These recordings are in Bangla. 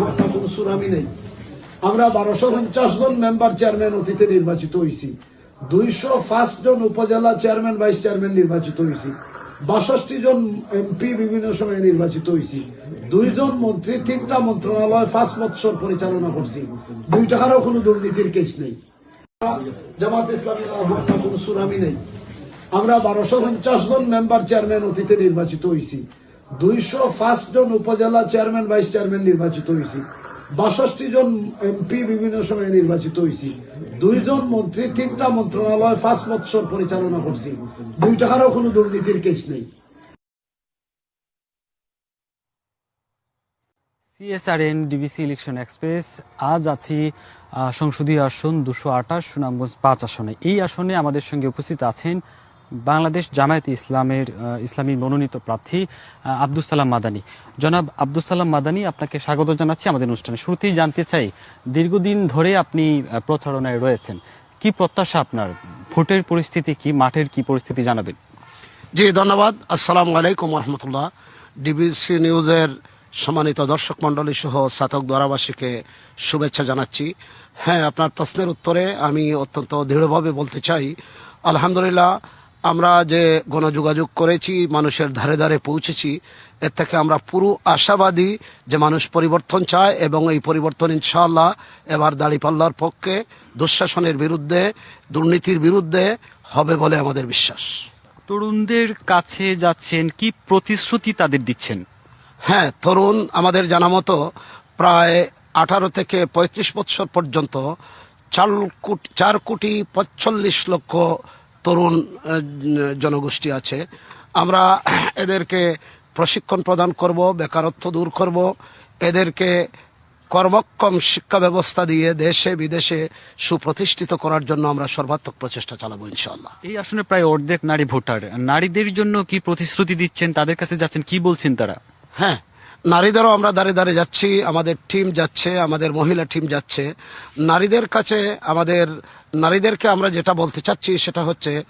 হত্যা কোনো সুরামি নেই। আমরা বারোশো পঞ্চাশ জন মেম্বার চেয়ারম্যান অতীতে নির্বাচিত হয়েছি দুইশো ফার্স্ট জন উপজেলা চেয়ারম্যান ভাইস চেয়ারম্যান নির্বাচিত হয়েছি বাষট্টি জন এমপি বিভিন্ন সময়ে নির্বাচিত হয়েছি দুইজন মন্ত্রী, তিনটা মন্ত্রণালয় পাঁচ বৎসর পরিচালনা করছি। দুই টাকারও কোনো দুর্নীতির কেস নেই। জামাত ইসলামী কোনো সুরামি নেই। আমরা বারোশো পঞ্চাশ জন মেম্বার চেয়ারম্যান অতীতে নির্বাচিত হয়েছি দুইশো ফার্স্ট জন উপজেলা চেয়ারম্যান, ভাইস চেয়ারম্যান নির্বাচিত হয়েছি বাষট্টি জন এমপি বিভিন্ন সময়ে নির্বাচিত হয়েছি দুইজন মন্ত্রী, তিনটা মন্ত্রণালয়, পাঁচ বৎসর পরিচালনা করছি। দুই টাকারও কোনো দুর্নীতির কেস নেই। সিএসআরএন ডিবিসি ইলেকশন এক্সপ্রেস আজ আছি সংসদীয় আসন দুশো আঠাশ, সুনামগঞ্জ পাঁচ আসনে। এই আসনে আমাদের সঙ্গে উপস্থিত আছেন বাংলাদেশ জামায়াতে ইসলামের ইসলামী মনোনীত প্রার্থী আব্দুল সালাম মাদানী। জনাব আব্দুল সালাম মাদানী, আপনাকে স্বাগত জানাচ্ছি আমাদের অনুষ্ঠানে। শুরুতেই জানতে চাই, দীর্ঘদিন ধরে আপনি প্রচারণায় রয়েছেন। কি প্রত্যাশা আপনার? ভোটের পরিস্থিতি কি? মাঠের কি পরিস্থিতি জানাবেন? জি, ধন্যবাদ। আসসালামু আলাইকুম রহমতুল্লাহ ডিবিসি নিউজের সম্মানিত দর্শক মন্ডলী সহ স্নাতক দ্বারাবাসীকে শুভেচ্ছা জানাচ্ছি। হ্যাঁ আপনার প্রশ্নের উত্তরে আমি অত্যন্ত দৃঢ়ভাবে বলতে চাই। আলহামদুলিল্লাহ আমরা যে গণযোগাযোগ করেছি মানুষের ধারে ধারে পৌঁছেছি এর থেকে আমরা পুরো আশাবাদী যে মানুষ পরিবর্তন চায় এবং এই পরিবর্তন ইনশাআল্লাহ এবার দাঁড়িপাল্লার পক্ষে দুঃশাসনের বিরুদ্ধে দুর্নীতির বিরুদ্ধে হবে বলে আমাদের বিশ্বাস। তরুণদের কাছে যাচ্ছেন কি প্রতিশ্রুতি তাদের দিচ্ছেন? হ্যাঁ তরুণ আমাদের জানা মতো প্রায় আঠারো থেকে পঁয়ত্রিশ বছর পর্যন্ত চার কোটি চার কোটি পঁচল্লিশ লক্ষ তরুণ জনগোষ্ঠী আছে। আমরা এদেরকে প্রশিক্ষণ প্রদান করব বেকারত্ব দূর করব। এদেরকে কর্মক্ষম শিক্ষা ব্যবস্থা দিয়ে দেশে বিদেশে সুপ্রতিষ্ঠিত করার জন্য আমরা সর্বাত্মক প্রচেষ্টা চালাবো ইনশাল্লাহ এই আসনে প্রায় অর্ধেক নারী ভোটার। নারীদের জন্য কি প্রতিশ্রুতি দিচ্ছেন তাদের কাছে যাচ্ছেন কি বলছেন তারা? হ্যাঁ নারীদেরও আমরা দাঁড়িয়ে দাঁড়িয়ে যাচ্ছি আমাদের টিম যাচ্ছে আমাদের মহিলা টিম যাচ্ছে। নারীদের কাছে আমাদের নারীদেরকে আমরা যেটা বলতে চাচ্ছি সেটা হচ্ছে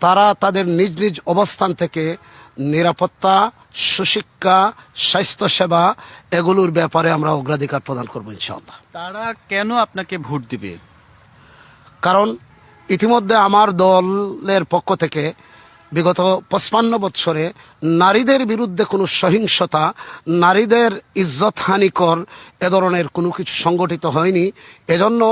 তারা তাদের নিজ নিজ অবস্থান থেকে নিরাপত্তা সুশিক্ষা স্বাস্থ্যসেবা এগুলোর ব্যাপারে আমরা অগ্রাধিকার প্রদান করব ইনশাআল্লাহ। তারা কেন আপনাকে ভোট দিবে? কারণ ইতিমধ্যে আমার দলের পক্ষ থেকে বিগত পঁচপান্ন বৎসরে নারীদের বিরুদ্ধে কোনো সহিংসতা, নারীদের ইজ্জত হানিকর এ ধরনের কোনো কিছু সংগঠিত হয়নি। এজন্য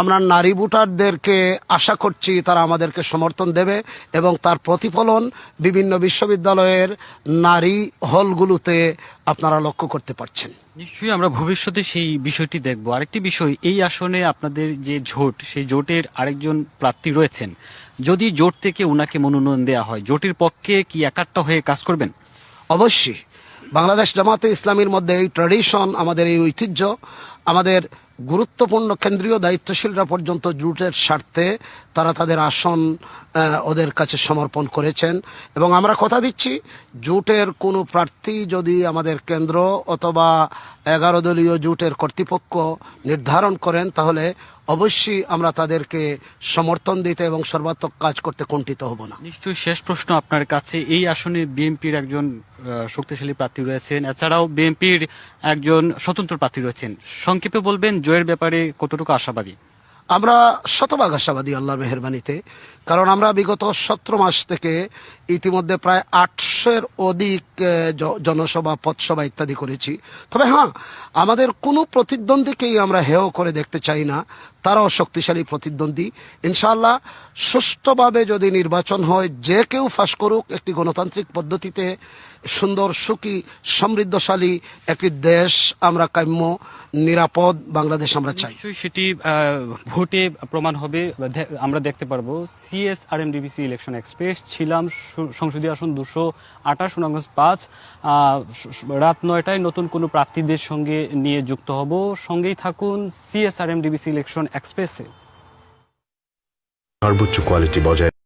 আমরা নারী ভোটারদেরকে আশা করছি তারা আমাদেরকে সমর্থন দেবে এবং তার প্রতিফলন বিভিন্ন বিশ্ববিদ্যালয়ের নারী হলগুলোতে আপনারা লক্ষ্য করতে পারছেন। নিশ্চয়ই আমরা ভবিষ্যতে সেই বিষয়টি দেখব। আরেকটি বিষয়, এই আসনে আপনাদের যে জোট, সেই জোটের আরেকজন প্রার্থী রয়েছেন। যদি জোট থেকে উনাকে মনোনয়ন দেওয়া হয়, জোটের পক্ষে কি একাট্টা হয়ে কাজ করবেন? অবশ্যই। বাংলাদেশ জামাতে ইসলামের মধ্যে এই ট্র্যাডিশন আমাদের এই ঐতিহ্য আমাদের গুরুত্বপূর্ণ কেন্দ্রীয় দায়িত্বশীলরা পর্যন্ত জুটের স্বার্থে তারা তাদের আসন ওদের কাছে সমর্পণ করেছেন। এবং আমরা কথা দিচ্ছি, জুটের কোনো প্রার্থী যদি আমাদের কেন্দ্র অথবা এগারো দলীয় জুটের কর্তৃপক্ষ নির্ধারণ করেন, তাহলে অবশ্যই আমরা তাদেরকে সমর্থন দিতে এবং সর্বাত্মক কাজ করতে কুণ্ঠিত হব না। নিশ্চয়ই শেষ প্রশ্ন আপনার কাছে। এই আসনে বিএনপির একজন শক্তিশালী প্রার্থী রয়েছেন। এছাড়াও বিএনপির একজন স্বতন্ত্র প্রার্থী রয়েছেন। সংক্ষেপে বলবেন জয়ের ব্যাপারে কতটুকু আশাবাদী? আমরা শতভাগ আশাবাদী, আল্লাহর মেহরবানিতে। কারণ আমরা বিগত সতেরো মাস থেকে ইতিমধ্যে প্রায় আটশোর অধিক জনসভা, পথসভা ইত্যাদি করেছি। তবে হ্যাঁ আমাদের কোনো প্রতিদ্বন্দ্বীকেই আমরা হেয় করে দেখতে চাই না। তারাও শক্তিশালী, প্রতিদ্বন্দ্বী। ইনশাআল্লাহ, সুষ্ঠুভাবে যদি নির্বাচন হয়, যে কেউ ফাঁস করুক, একটি গণতান্ত্রিক পদ্ধতিতে সুন্দর, সুখী, সমৃদ্ধশালী একটি দেশ আমরা কাম্য, নিরাপদ বাংলাদেশ আমরা চাই। সেটি ভোটে প্রমাণ হবে। আমরা দেখতে পারব CS R M DBC election express, ছিলাম সংসদীয় আসন দুশো আঠাশ সুনামগঞ্জ পাঁচ রাত নয়টায় নতুন কোনো প্রার্থীদের সঙ্গে নিয়ে যুক্ত হব। সঙ্গেই থাকুন CS R M DBC election এক্সপ্রেসে সর্বোচ্চ কোয়ালিটি বজায়